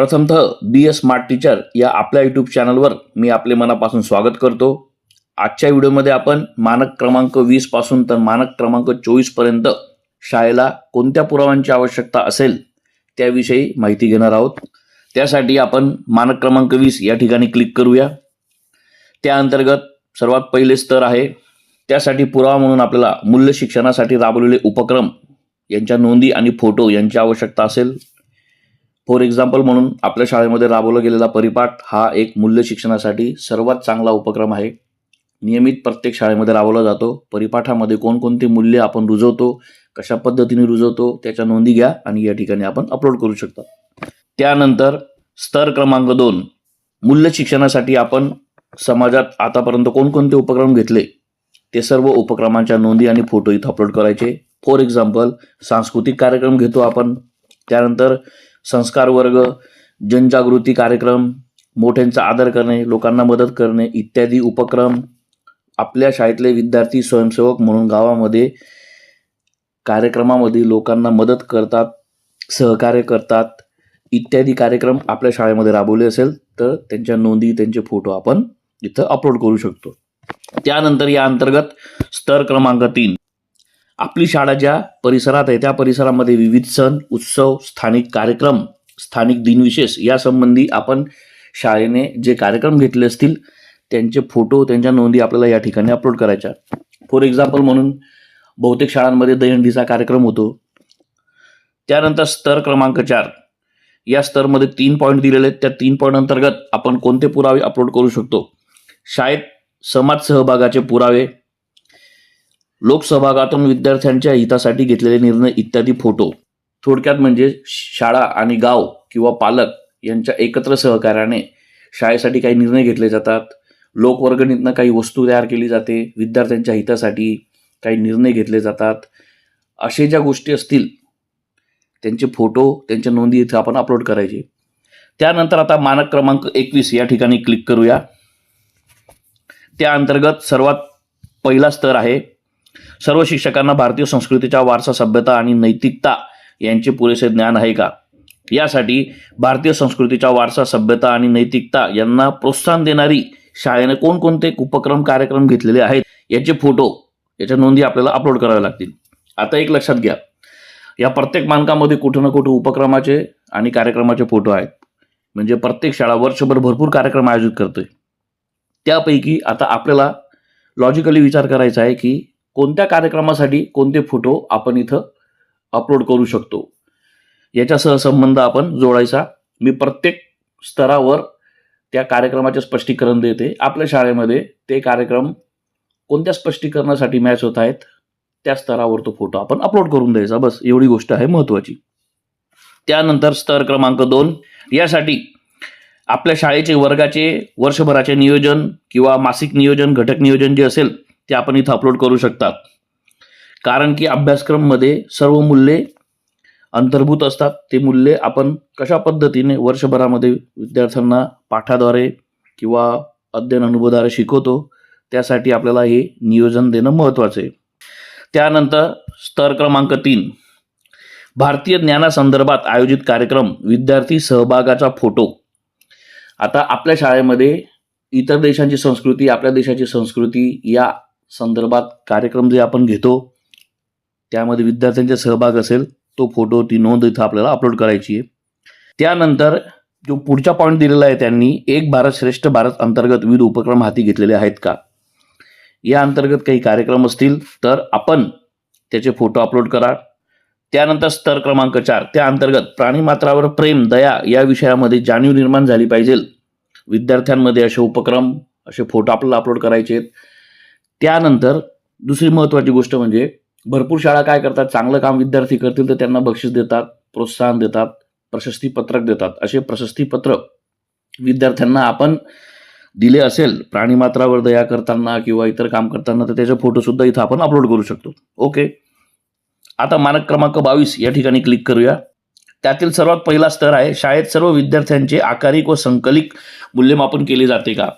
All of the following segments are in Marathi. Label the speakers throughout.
Speaker 1: प्रथमतः बी एस स्मार्ट टीचर या आपल्या यूट्यूब चॅनलवर मी आपले मनापासून स्वागत करतो. आजच्या व्हिडिओमध्ये आपण मानक क्रमांक वीसपासून तर मानक क्रमांक चोवीसपर्यंत शाळेला कोणत्या पुराव्यांची आवश्यकता असेल त्याविषयी माहिती घेणार आहोत. त्यासाठी आपण मानक क्रमांक वीस या ठिकाणी क्लिक करूया. त्या अंतर्गत सर्वात पहिले स्तर आहे. त्यासाठी पुरावा म्हणून आपल्याला मूल्य शिक्षणासाठी राबवलेले उपक्रम यांच्या नोंदी आणि फोटो यांची आवश्यकता असेल. फॉर एक्झाम्पल म्हणून आपल्या शाळेमध्ये राबवला गेलेला परिपाठ हा एक मूल्य शिक्षणासाठी सर्वात चांगला उपक्रम आहे. नियमित प्रत्येक शाळेमध्ये राबवला जातो. परिपाठामध्ये कोणकोणती मूल्य आपण रुजवतो कशा पद्धतीने रुजवतो त्याच्या नोंदी घ्या आणि या ठिकाणी आपण अपलोड करू शकता. त्यानंतर स्तर क्रमांक दोन. मूल्य शिक्षणासाठी आपण समाजात आतापर्यंत कोणकोणते उपक्रम घेतले? ते सर्व उपक्रमांच्या नोंदी आणि फोटो इथं अपलोड करायचे. फॉर एक्झाम्पल सांस्कृतिक कार्यक्रम घेतो आपण. त्यानंतर संस्कार वर्ग जनजागृती कार्यक्रम मोठ्यांचा आदर करणे लोकांना मदत करणे इत्यादी उपक्रम आपल्या शाळेतले विद्यार्थी स्वयंसेवक म्हणून गावामध्ये कार्यक्रमामध्ये लोकांना मदत करतात सहकार्य करतात इत्यादी कार्यक्रम आपल्या शाळेमध्ये राबवले असेल तर त्यांच्या नोंदी त्यांचे फोटो आपण इथं अपलोड करू शकतो. त्यानंतर या अंतर्गत स्तर क्रमांक तीन. आपली शाळा ज्या परिसरात आहे त्या परिसरामध्ये विविध सण उत्सव स्थानिक कार्यक्रम स्थानिक दिनविशेष यासंबंधी आपण शाळेने जे कार्यक्रम घेतले असतील त्यांचे फोटो त्यांच्या नोंदी आपल्याला या ठिकाणी अपलोड करायच्या. फॉर एक्झाम्पल म्हणून बहुतेक शाळांमध्ये दहीहंडीचा कार्यक्रम होतो. त्यानंतर स्तर क्रमांक चार. या स्तरमध्ये तीन पॉईंट दिलेले आहेत. त्या तीन पॉईंट अंतर्गत आपण कोणते पुरावे अपलोड करू शकतो? शाळेत समाज सहभागाचे पुरावे लोकसहभागातून विद्यार्थ्यांच्या हितासाठी घेतलेले निर्णय इत्यादी फोटो. थोडक्यात म्हणजे शाळा आणि गाव किंवा पालक यांच्या एकत्र सहकार्याने शाळेसाठी काही निर्णय घेतले जातात. लोकवर्गणीतनं काही वस्तू तयार केली जाते. विद्यार्थ्यांच्या हितासाठी काही निर्णय घेतले जातात. असे ज्या गोष्टी असतील त्यांचे फोटो त्यांच्या नोंदी इथे आपण अपलोड करायचे. त्यानंतर आता मानक क्रमांक एकवीस या ठिकाणी क्लिक करूया. त्या अंतर्गत सर्वात पहिला स्तर आहे सर्व शिक्षकांना भारतीय संस्कृतीच्या वारसा सभ्यता आणि नैतिकता यांचे पुरेसे ज्ञान आहे का? यासाठी भारतीय संस्कृतीच्या वारसा सभ्यता आणि नैतिकता यांना प्रोत्साहन देणारी शाळेने कोणकोणते उपक्रम कार्यक्रम घेतलेले आहेत याचे फोटो याच्या नोंदी आपल्याला अपलोड कराव्या लागतील. आता एक लक्षात घ्या. या प्रत्येक मानकामध्ये कुठं ना कुठं उपक्रमाचे आणि कार्यक्रमाचे फोटो आहेत. म्हणजे प्रत्येक शाळा वर्षभर भरपूर कार्यक्रम आयोजित करते त्यापैकी आता आपल्याला लॉजिकली विचार करायचा आहे की कोणत्या कार्यक्रमासाठी कोणते फोटो आपण इथं अपलोड करू शकतो? याच्यासह संबंध आपण जोडायचा. मी प्रत्येक स्तरावर त्या कार्यक्रमाचे स्पष्टीकरण देते. आपल्या शाळेमध्ये ते कार्यक्रम कोणत्या स्पष्टीकरणासाठी मॅच होत आहेत त्या स्तरावर तो फोटो आपण अपलोड करून द्यायचा. बस एवढी गोष्ट आहे महत्त्वाची. त्यानंतर स्तर क्रमांक दोन. यासाठी आपल्या शाळेचे वर्गाचे वर्षभराचे नियोजन किंवा मासिक नियोजन घटक नियोजन जे असेल ते आपण इथं अपलोड करू शकतात. कारण की अभ्यासक्रममध्ये सर्व मूल्ये अंतर्भूत असतात. ते मूल्ये आपण कशा पद्धतीने वर्षभरामध्ये विद्यार्थ्यांना पाठाद्वारे किंवा अध्ययन अनुभवाद्वारे शिकवतो त्यासाठी आपल्याला हे नियोजन देणं महत्त्वाचं आहे. त्यानंतर स्तर क्रमांक तीन. भारतीय ज्ञानासंदर्भात आयोजित कार्यक्रम विद्यार्थी सहभागाचा फोटो. आता आपल्या शाळेमध्ये इतर देशांची संस्कृती आपल्या देशाची संस्कृती या संदर्भात कार्यक्रम जे आपण घेतो त्यामध्ये विद्यार्थ्यांचा सहभाग असेल तो फोटो ती नोंद इथं आपल्याला अपलोड करायची आहे. त्यानंतर जो पुढचा पॉईंट दिलेला आहे त्यांनी एक भारत श्रेष्ठ भारत अंतर्गत विविध उपक्रम हाती घेतलेले आहेत का? या अंतर्गत काही कार्यक्रम असतील तर आपण त्याचे फोटो अपलोड करा. त्यानंतर स्तर क्रमांक चार त्या अंतर्गत प्राणीमात्रावर प्रेम दया या विषयामध्ये जाणीव निर्माण झाली पाहिजे. विद्यार्थ्यांमध्ये असे उपक्रम असे फोटो आपल्याला अपलोड करायचे आहेत. त्यानंतर दुसरी महत्त्वाची गोष्ट म्हणजे भरपूर शाळा काय करतात? चांगलं काम विद्यार्थी करतील तर त्यांना बक्षीस देतात प्रोत्साहन देतात प्रशस्तीपत्रक देतात. असे प्रशस्तीपत्रक विद्यार्थ्यांना आपण दिले असेल प्राणीमात्रावर दया करताना किंवा इतर काम करताना तर त्याचे फोटोसुद्धा इथं आपण अपलोड करू शकतो. ओके आता मानक क्रमांक बावीस या ठिकाणी क्लिक करूया. त्यातील सर्वात पहिला स्तर आहे शाळेत सर्व विद्यार्थ्यांचे आकारिक व संकलित मूल्यमापन केले जाते का?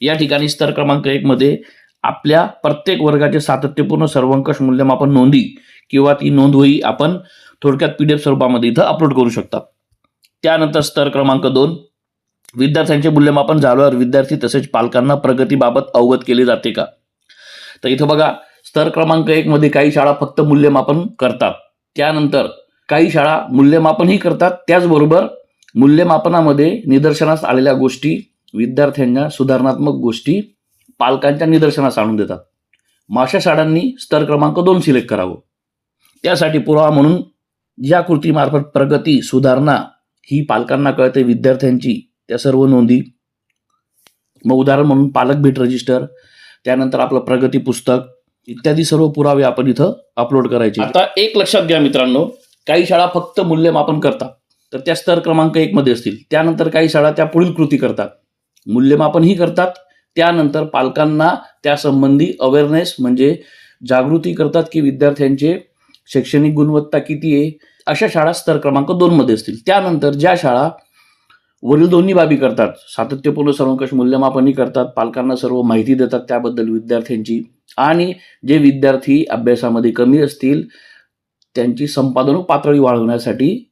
Speaker 1: या ठिकाणी स्तर क्रमांक एकमध्ये आपल्या प्रत्येक वर्गाचे सातत्यपूर्ण सर्वंकष मूल्यमापन नोंदी किंवा ती नोंद होई आपण थोडक्यात पी डी एफ स्वरूपामध्ये इथं अपलोड करू शकता त्यानंतर स्तर क्रमांक दोन विद्यार्थ्यांचे मूल्यमापन झाल्यावर विद्यार्थी तसेच पालकांना प्रगतीबाबत अवगत केले जाते का? तर इथं बघा स्तर क्रमांक एक मध्ये काही शाळा फक्त मूल्यमापन करतात. त्यानंतर काही शाळा मूल्यमापनही करतात. त्याचबरोबर मूल्यमापनामध्ये निदर्शनास आलेल्या गोष्टी विद्यार्थ्यांना सुधारणात्मक गोष्टी पालकांच्या निदर्शनास आणून देतात. माशा शाळांनी स्तर क्रमांक दोन सिलेक्ट करावं. त्यासाठी पुरावा म्हणून ज्या कृतीमार्फत प्रगती सुधारणा ही पालकांना कळते विद्यार्थ्यांची त्या सर्व नोंदी. मग उदाहरण म्हणून पालक भेट रजिस्टर त्यानंतर आपलं प्रगती पुस्तक इत्यादी सर्व पुरावे आपण इथं अपलोड करायचे. आता एक लक्षात घ्या मित्रांनो काही शाळा फक्त मूल्यमापन करतात तर त्या स्तर क्रमांक एक मध्ये असतील. त्यानंतर काही शाळा त्या पुढील कृती करतात. मूल्यमापनही करतात त्यानंतर पालकांना त्यासंबंधी अवेअरनेस म्हणजे जागृती करतात की विद्यार्थ्यांचे शैक्षणिक गुणवत्ता किती आहे अशा शाळा स्तर क्रमांक दोनमध्ये असतील. त्यानंतर ज्या शाळा वरील दोन्ही बाबी करतात सातत्यपूर्ण सर्वंकष मूल्यमापनही करतात पालकांना सर्व माहिती देतात त्याबद्दल विद्यार्थ्यांची आणि जे विद्यार्थी अभ्यासामध्ये कमी असतील त्यांची संपादन पातळी वाढवण्यासाठी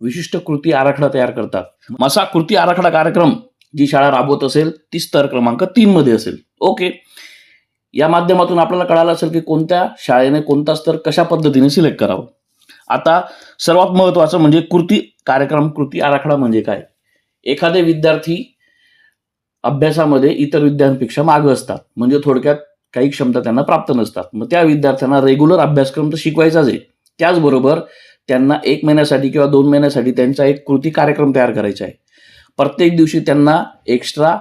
Speaker 1: विशिष्ट कृती आराखडा तयार करतात. मसा कृती आराखडा कार्यक्रम जी शाळा राबवत असेल ती स्तर क्रमांक तीन मध्ये असेल. ओके. या माध्यमातून आपल्याला कळालं असेल की कोणत्या शाळेने कोणता स्तर कशा पद्धतीने सिलेक्ट करावं. आता सर्वात महत्वाचं म्हणजे कृती कार्यक्रम कृती आराखडा म्हणजे काय? एखादे विद्यार्थी अभ्यासामध्ये इतर विद्यार्थ्यांपेक्षा मागं असतात. म्हणजे थोडक्यात काही क्षमता त्यांना प्राप्त नसतात. मग त्या विद्यार्थ्यांना रेग्युलर अभ्यासक्रम तर शिकवायचाच आहे. त्याचबरोबर त्यांना एक महिन्यासाठी किंवा दोन महिन्यासाठी त्यांचा एक कृती कार्यक्रम तयार करायचा आहे. प्रत्येक दिवशी त्यांना एक्स्ट्रा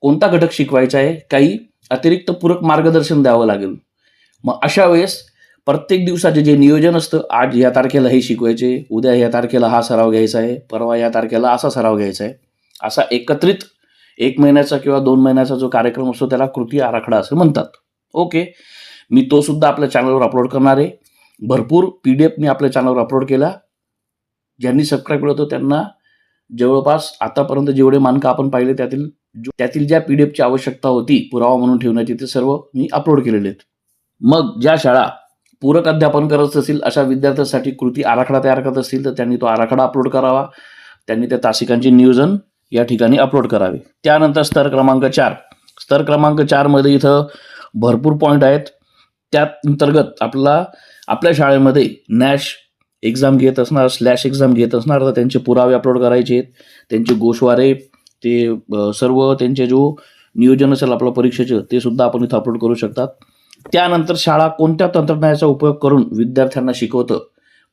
Speaker 1: कोणता घटक शिकवायचा आहे काही अतिरिक्त पूरक मार्गदर्शन द्यावं लागेल. मग अशा वेळेस प्रत्येक दिवसाचे जे नियोजन असतं आज या तारखेला हे शिकवायचे उद्या या तारखेला हा सराव घ्यायचा आहे परवा या तारखेला असा सराव घ्यायचा आहे. असा एकत्रित एक महिन्याचा किंवा दोन महिन्याचा जो कार्यक्रम असतो त्याला कृती आराखडा असं म्हणतात. ओके? मी तो सुद्धा आपल्या चॅनलवर अपलोड करणार आहे. भरपूर पी डी एफ मी आपल्या चॅनलवर अपलोड केला. ज्यांनी सबस्क्राईब केलं होतं त्यांना जवळपास आतापर्यंत जेवढे मानकं आपण पाहिले त्यातील त्यातील ज्या पी डी एफची आवश्यकता होती पुरावा म्हणून ठेवण्याची ते सर्व मी अपलोड केलेले आहेत. मग ज्या शाळा पूरक अध्यापन करत असतील अशा विद्यार्थ्यांसाठी कृती आराखडा तयार करत असतील तर त्यांनी तो आराखडा अपलोड करावा. त्यांनी त्या तासिकांचे नियोजन या ठिकाणी अपलोड करावे. त्यानंतर स्तर क्रमांक चार. स्तर क्रमांक चारमध्ये इथं भरपूर पॉईंट आहेत. त्या अंतर्गत आपला आपल्या शाळेमध्ये नॅश एक्झाम घेत असणार स्लॅश एक्झाम घेत असणार तर त्यांचे पुरावे अपलोड करायचे आहेत. त्यांचे गोशवारे ते सर्व त्यांचे जो नियोजन असेल आपलं परीक्षेचं ते सुद्धा आपण इथं अपलोड करू शकतात. त्यानंतर शाळा कोणत्या तंत्रज्ञानाचा उपयोग करून विद्यार्थ्यांना शिकवतं?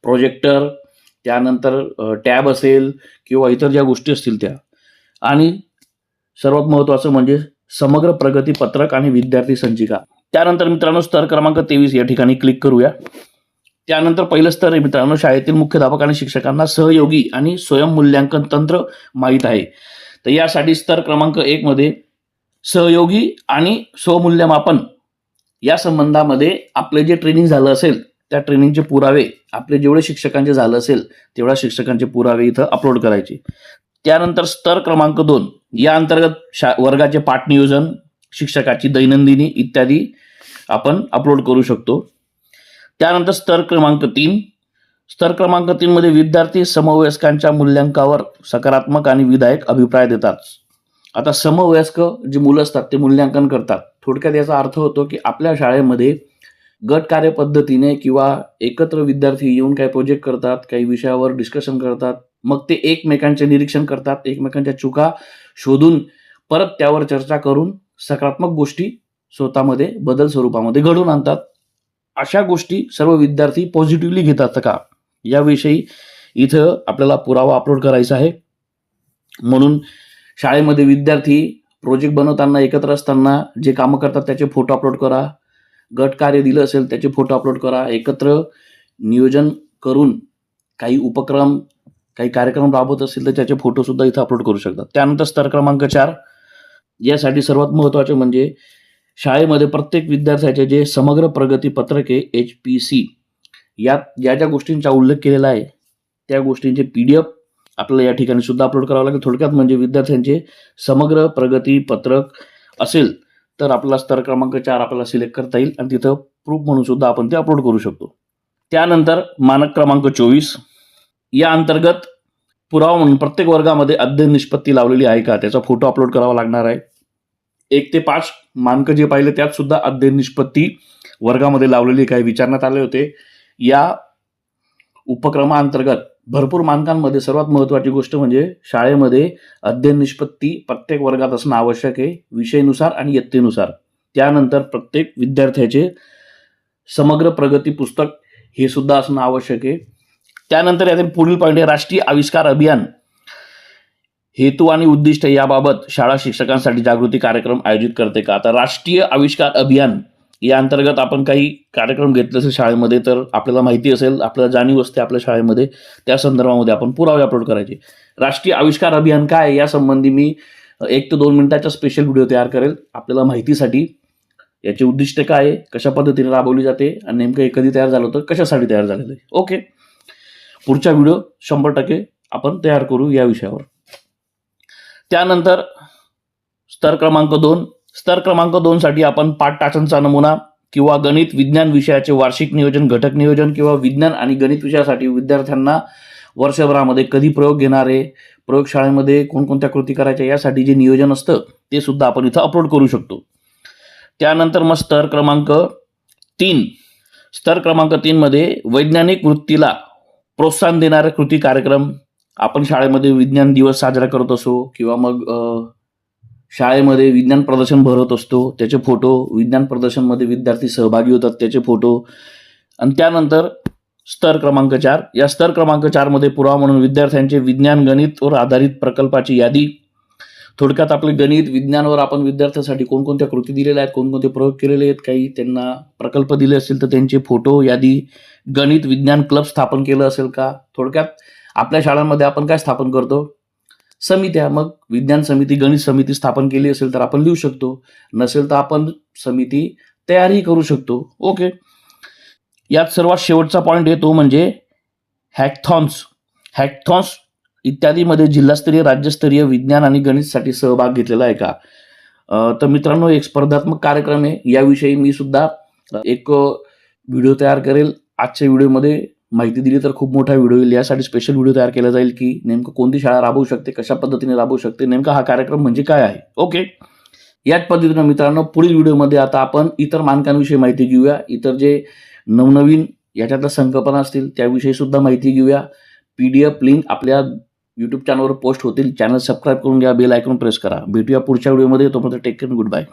Speaker 1: प्रोजेक्टर त्यानंतर टॅब असेल किंवा इतर ज्या गोष्टी असतील त्या. आणि सर्वात महत्त्वाचं म्हणजे समग्र प्रगती पत्रक आणि विद्यार्थी संचिका. त्यानंतर मित्रांनो स्तर क्रमांक तेवीस या ठिकाणी क्लिक करूया. त्यानंतर पहिलं स्तर आहे मित्रांनो शाळेतील मुख्याध्यापक आणि शिक्षकांना सहयोगी आणि स्वयंमूल्यांकन तंत्र माहीत आहे. तर यासाठी स्तर क्रमांक एक मध्ये सहयोगी आणि स्वमूल्यमापन या संबंधामध्ये आपले जे ट्रेनिंग झालं असेल त्या ट्रेनिंगचे पुरावे आपले जेवढे शिक्षकांचे झालं असेल तेवढ्या शिक्षकांचे पुरावे इथं अपलोड करायचे. त्यानंतर स्तर क्रमांक दोन या अंतर्गत शा वर्गाचे पाठ नियोजन शिक्षकाची दैनंदिनी इत्यादी आपण अपलोड करू शकतो. त्यानंतर स्तर क्रमांक तीन. स्तर क्रमांक तीनमध्ये विद्यार्थी समवयस्कांच्या मूल्यांकावर सकारात्मक आणि विधायक अभिप्राय देतात. आता समवयस्क जी मुलं असतात ते मूल्यांकन करतात. थोडक्यात याचा अर्थ होतो की आपल्या शाळेमध्ये गट कार्यपद्धतीने किंवा एकत्र विद्यार्थी येऊन काही प्रोजेक्ट करतात काही विषयावर डिस्कशन करतात मग ते एकमेकांचे निरीक्षण करतात एकमेकांच्या चुका शोधून परत त्यावर चर्चा करून सकारात्मक गोष्टी स्वतःमध्ये बदल स्वरूपामध्ये घडवून आणतात. अशा गोष्टी सर्व विद्यार्थी पॉझिटिव्हली घेतात का? याविषयी इथं आपल्याला पुरावा अपलोड करायचा आहे. म्हणून शाळेमध्ये विद्यार्थी प्रोजेक्ट बनवताना एकत्र असताना जे कामं करतात त्याचे फोटो अपलोड करा. गट कार्य दिलं असेल त्याचे फोटो अपलोड करा. एकत्र नियोजन करून काही उपक्रम काही कार्यक्रम राबवत असतील तर त्याचे फोटोसुद्धा इथं अपलोड करू शकतात. त्यानंतर स्तर क्रमांक चार. यासाठी सर्वात महत्त्वाचे म्हणजे शाळेमध्ये प्रत्येक विद्यार्थ्याचे जे समग्र प्रगती पत्रके एच पी सी यात ज्या ज्या गोष्टींचा उल्लेख केलेला आहे त्या गोष्टींचे पी डी एफ आपल्याला या ठिकाणी सुद्धा अपलोड करावं लागेल. थोडक्यात म्हणजे विद्यार्थ्यांचे समग्र प्रगती पत्रक असेल तर आपला स्तर क्रमांक चार आपल्याला सिलेक्ट करता येईल आणि तिथं प्रूफ म्हणून सुद्धा आपण ते अपलोड करू शकतो. त्यानंतर मानक क्रमांक चोवीस. या अंतर्गत पुरावा म्हणून प्रत्येक वर्गामध्ये अध्ययन निष्पत्ती लावलेली आहे का? त्याचा फोटो अपलोड करावा लागणार आहे. एक ते पाच मानकं जे पाहिले त्यात सुद्धा अध्ययन निष्पत्ती वर्गामध्ये लावलेली काय विचारण्यात आले होते. या उपक्रमाअंतर्गत भरपूर मानकांमध्ये सर्वात महत्त्वाची गोष्ट म्हणजे शाळेमध्ये अध्ययन निष्पत्ती प्रत्येक वर्गात असणं आवश्यक आहे विषयनुसार आणि इयत्तेनुसार. त्यानंतर प्रत्येक विद्यार्थ्याचे समग्र प्रगती पुस्तक हे सुद्धा असणं आवश्यक आहे. त्यानंतर यातील पुढील पॉईंट आहे राष्ट्रीय आविष्कार अभियान. हेतू आणि उद्दिष्ट याबाबत शाळा शिक्षकांसाठी जागृती कार्यक्रम आयोजित करते का? आता राष्ट्रीय आविष्कार अभियान या अंतर्गत आपण काही कार्यक्रम घेतले असेल शाळेमध्ये तर आपल्याला माहिती असेल आपल्याला जाणीव असते आपल्या शाळेमध्ये. त्या संदर्भामध्ये आपण पुरावे अपलोड करायचे. राष्ट्रीय आविष्कार अभियान काय या यासंबंधी मी एक ते दोन मिनिटाचा स्पेशल व्हिडिओ तयार करेल. आपल्याला माहितीसाठी याचे उद्दिष्ट काय आहे? कशा पद्धतीने राबवली जाते? आणि नेमकं हे कधी तयार झालं होतं? कशासाठी तयार झालेलं आहे? ओके. पुढचा व्हिडिओ शंभर टक्के आपण तयार करू या विषयावर. त्यानंतर स्तर क्रमांक दोन. स्तर क्रमांक दोनसाठी आपण पाठ टाचनचा नमुना किंवा गणित विज्ञान विषयाचे वार्षिक नियोजन घटक नियोजन किंवा विज्ञान आणि गणित विषयासाठी विद्यार्थ्यांना वर्षभरामध्ये कधी प्रयोग घेणारे प्रयोगशाळेमध्ये कोणकोणत्या कृती करायच्या यासाठी जे नियोजन असतं ते सुद्धा आपण इथं अपलोड करू शकतो. त्यानंतर मग स्तर क्रमांक तीन. स्तर क्रमांक तीनमध्ये वैज्ञानिक वृत्तीला प्रोत्साहन देणारे कृती कार्यक्रम आपण शाळेमध्ये विज्ञान दिवस साजरा करत असो किंवा मग शाळेमध्ये विज्ञान प्रदर्शन भरत असतो त्याचे फोटो विज्ञान प्रदर्शनमध्ये विद्यार्थी सहभागी होतात त्याचे फोटो. आणि त्यानंतर स्तर क्रमांक चार. या स्तर क्रमांक चारमध्ये पुरावा म्हणून विद्यार्थ्यांचे विज्ञान गणितवर आधारित प्रकल्पाची यादी. थोडक्यात आपले गणित विज्ञानवर आपण विद्यार्थ्यासाठी कोणकोणत्या कृती दिलेल्या आहेत कोणकोणते प्रयोग केलेले आहेत काही त्यांना प्रकल्प दिले असतील तर त्यांचे फोटो यादी गणित विज्ञान क्लब स्थापन केलं असेल का? थोडक्यात आपल्या शाळांमध्ये आपण काय स्थापन करतो? समित्या मग विज्ञान समिती गणित समिती स्थापन केली असेल तर आपण लिहू शकतो. नसेल तर आपण समिती तयारही करू शकतो. ओके. यात सर्वात शेवटचा पॉईंट येतो म्हणजे हॅकथॉन्स हॅकथॉन्स इत्यादीमध्ये जिल्हास्तरीय राज्यस्तरीय विज्ञान आणि गणितसाठी सहभाग घेतलेला आहे का? तर मित्रांनो एक स्पर्धात्मक कार्यक्रम आहे. याविषयी मी सुद्धा एक व्हिडिओ तयार करेल आजच्या व्हिडिओमध्ये. माहिती दिली तर खूप मोठा व्हिडिओ येईल. यासाठी स्पेशल व्हिडिओ तयार केला जाईल की नेमकं कोणती शाळा राबवू शकते कशा पद्धतीने राबवू शकते नेमका हा कार्यक्रम म्हणजे काय आहे? ओके याच पद्धतीनं मित्रांनो पुढील व्हिडिओमध्ये आता आपण इतर मानकांविषयी माहिती घेऊया. इतर जे नवनवीन याच्यातल्या संकल्पना असतील त्याविषयी सुद्धा माहिती घेऊया. पी डी एफ लिंक आपल्या यूट्यूब चॅनलवर पोस्ट होतील. चॅनल सबस्क्राईब करून घ्या बेल आयकॉन प्रेस करा. भेटूया पुढच्या व्हिडिओमध्ये तोपर्यंत टेक केअर गुड बाय